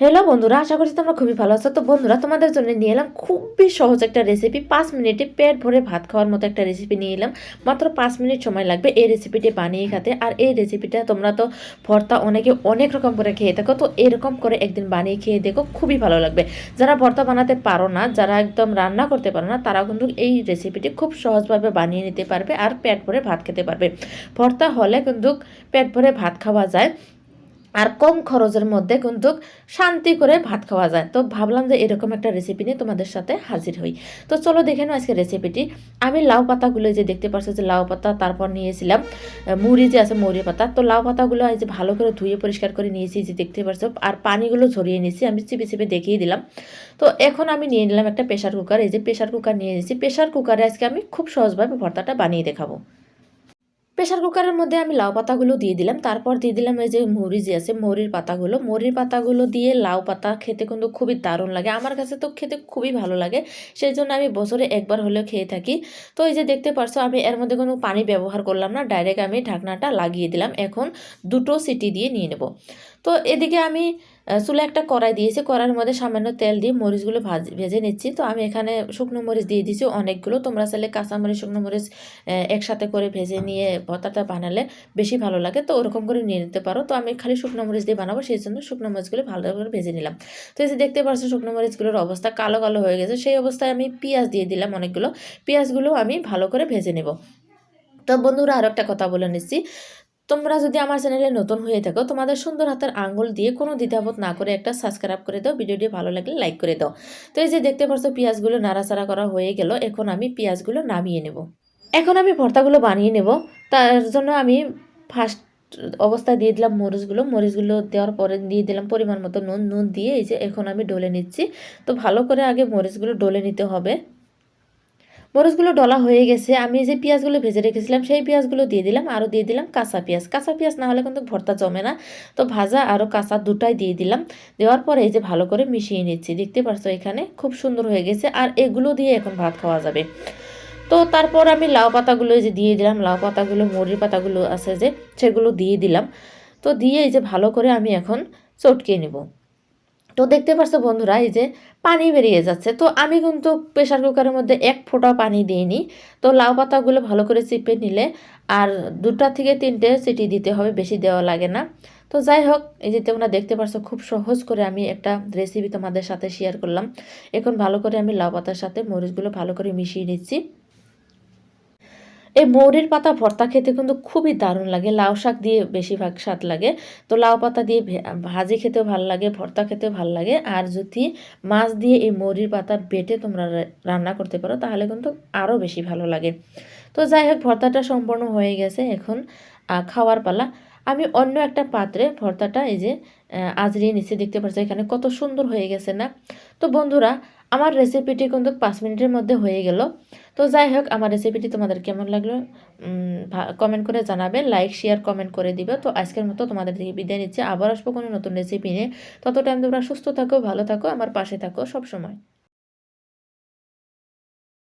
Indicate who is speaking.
Speaker 1: Hello বন্ধুরা, আশা করছি তোমরা খুবই ভালো আছো। তো বন্ধুরা, তোমাদের জন্য নিয়ে এলাম খুবই সহজ একটা রেসিপি পাঁচ মিনিটে পেট ভরে ভাত খাওয়ার মতো একটা রেসিপি নিয়ে এলাম। মাত্র পাঁচ মিনিট সময় লাগবে এই রেসিপিটি বানিয়ে খেতে। আর এই রেসিপিটা তোমরা তো ভর্তা অনেকে অনেক রকম করে খেয়ে থাকো, তো এরকম করে একদিন বানিয়ে খেয়ে দেখো, খুবই ভালো লাগবে। যারা ভর্তা বানাতে পারো না, যারা একদম রান্না করতে পারো না তারা কিন্তু এই রেসিপিটি খুব সহজভাবে বানিয়ে নিতে পারবে আর পেট ভরে ভাত খেতে পারবে। ভর্তা হলে কিন্তু পেট ভরে ভাত খাওয়া যায়। আর কম খরচের মধ্যে কিন্তু শান্তি করে ভাত খাওয়া যায়। তো ভাবলাম যে এরকম একটা রেসিপি নিয়ে তোমাদের সাথে হাজির হই। তো চলো দেখে নাও আজকে রেসিপিটি আমি লাউ পাতাগুলো যে দেখতে পাচ্ছ যে লাউ পাতা, তারপর নিয়েছিলাম মুড়ি যে আছে মুড়ি পাতা। তো লাউ পাতাগুলো যে ভালো করে ধুয়ে পরিষ্কার করে নিয়েছি যে দেখতে পাচ্ছ আর পানিগুলো ঝরিয়ে নিয়েছি, আমি চিপে চিপে দেখিয়ে দিলাম। তো এখন আমি নিয়ে নিলাম একটা প্রেশার কুকার এই যে প্রেশার কুকার নিয়ে নিয়েছি। প্রেশার কুকারে আজকে আমি খুব সহজভাবে ভর্তাটা বানিয়ে দেখাবো। প্রেশার কুকারের মধ্যে আমি লাউ পাতাগুলো দিয়ে দিলাম। তারপর দিয়ে দিলাম এই যে মরি যে আছে, মরির পাতাগুলো। মরির পাতাগুলো দিয়ে লাউ পাতা খেতে কিন্তু খুবই দারুণ লাগে। আমার কাছে তো খেতে খুবই ভালো লাগে। সেই জন্য আমি বছরে একবার হলেও খেয়ে থাকি। তো এই যে দেখতে পারছ, আমি এর মধ্যে কোনো পানি ব্যবহার করলাম না। ডাইরেক্ট আমি ঢাকনাটা লাগিয়ে দিলাম। এখন দুটো সিটি দিয়ে নিয়ে নেব। তো এদিকে আমি চুলা একটা কড়াই দিয়েছি। কড়াইয়ের মধ্যে সামান্য তেল দিয়ে মরিচগুলো ভাজ, ভেজে নিচ্ছি। তো আমি এখানে শুকনো মরিচ দিয়ে দিয়েছি অনেকগুলো। তোমরা চাইলে কাঁচামরিচ শুকনো মরিচ একসাথে করে ভেজে নিয়ে ভর্তাটা বানালে বেশি ভালো লাগে। তো ওরকম করে নিয়ে নিতে পারো। তো আমি খালি শুকনো মরিচ দিয়ে বানাবো, সেই জন্য শুকনো মরিচগুলো ভালো করে ভেজে নিলাম। তো যে দেখতে পাচ্ছ শুকনো মরিচগুলোর অবস্থা কালো কালো হয়ে গেছে। সেই অবস্থায় আমি পেঁয়াজ দিয়ে দিলাম অনেকগুলো। পেঁয়াজগুলো আমি ভালো করে ভেজে নেব। তো বন্ধুরা আরও একটা কথা বলে নিচ্ছি। তোমরা যদি আমার চ্যানেলে নতুন হয়ে থাকো, তোমাদের সুন্দর হাতের আঙ্গুল দিয়ে কোনো দ্বিধাবোধ না করে একটা সাবস্ক্রাইব করে দাও ভিডিওটি ভালো লাগলে লাইক করে দাও। তো এই যে দেখতে পাচ্ছ পেঁয়াজগুলো নাড়াচাড়া করা হয়ে গেল, এখন আমি পেঁয়াজগুলো নামিয়ে নেব। এখন আমি ভর্তাগুলো বানিয়ে নেব, তার জন্য আমি ফার্স্ট অবস্থায় দিয়ে দিলাম মরিচগুলো মরিচগুলো দেওয়ার পরে দিয়ে দিলাম পরিমাণ মতো নুন নুন দিয়ে এই যে এখন আমি ডলে নিচ্ছি। তো ভালো করে আগে মরিচগুলো ডলে নিতে হবে। মরিচগুলো ডলা হয়ে গেছে। আমি যে পেঁয়াজগুলো ভেজে রেখেছিলাম, সেই পেঁয়াজগুলো দিয়ে দিলাম, আরও দিয়ে দিলাম কাঁচা পেঁয়াজ। কাঁচা পেঁয়াজ না হলে কিন্তু ভর্তা জমে না। তো ভাজা আরও কাঁচা দুটাই দিয়ে দিলাম। দেওয়ার পরে এই যে ভালো করে মিশিয়ে নিচ্ছি, দেখতে পারছ এখানে? খুব সুন্দর হয়ে গেছে। আর এগুলো দিয়ে এখন ভাত খাওয়া যাবে। তো তারপর আমি লাউ পাতাগুলো যে দিয়ে দিলাম। লাউ পাতাগুলো মুড়ির পাতাগুলো আছে যে, সেগুলো দিয়ে দিলাম। তো দিয়ে এই যে ভালো করে আমি এখন চটকে নেব। তো দেখতে পাচ্ছ বন্ধুরা, এই যে পানি বেরিয়ে যাচ্ছে। তো আমি কিন্তু প্রেশার কুকারের মধ্যে এক ফোঁটা পানি দিইনি। তো লাউ পাতাগুলো ভালো করে চিপে নিলে আর দুটা থেকে তিনটে সিটি দিতে হবে, বেশি দেওয়া লাগে না। তো যাই হোক, এই যে তোমরা দেখতে পাচ্ছ খুব সহজ করে আমি একটা রেসিপি তোমাদের সাথে শেয়ার করলাম। এখন ভালো করে আমি লাউ পাতার সাথে মরিচগুলো ভালো করে মিশিয়ে নিচ্ছি। এই মৌরির পাতা ভর্তা খেতে কিন্তু খুবই দারুণ লাগে। লাউ শাক দিয়ে বেশিরভাগ স্বাদ লাগে। তো লাউ পাতা দিয়ে ভাজি খেতেও ভালো লাগে, ভর্তা খেতেও ভালো লাগে। আর যদি মাছ দিয়ে এই মৌরির পাতা বেটে তোমরা রান্না করতে পারো, তাহলে কিন্তু আরও বেশি ভালো লাগে। তো যাই হোক, ভর্তাটা সম্পূর্ণ হয়ে গেছে এখন খাওয়ার পালা। আমি অন্য একটা পাত্রে ভর্তাটা এই যে আজরিয়ে নিচে দেখতে পাচ্ছি এখানে কত সুন্দর হয়ে গেছে না? তো বন্ধুরা, আমার রেসিপিটি কিন্তু পাঁচ মিনিটের মধ্যে হয়ে গেল। তো যাই হোক, আমার রেসিপিটি তোমাদের কেমন লাগল কমেন্ট করে জানাবে লাইক শেয়ার কমেন্ট করে দিবে। তো আজকের মতো তোমাদের থেকে বিদায় নিচ্ছে। আবার আসব কোনো নতুন রেসিপি নিয়ে। তত টাইম তোমরা সুস্থ থাকো, ভালো থাকো, আমার পাশে থাকো সব সময়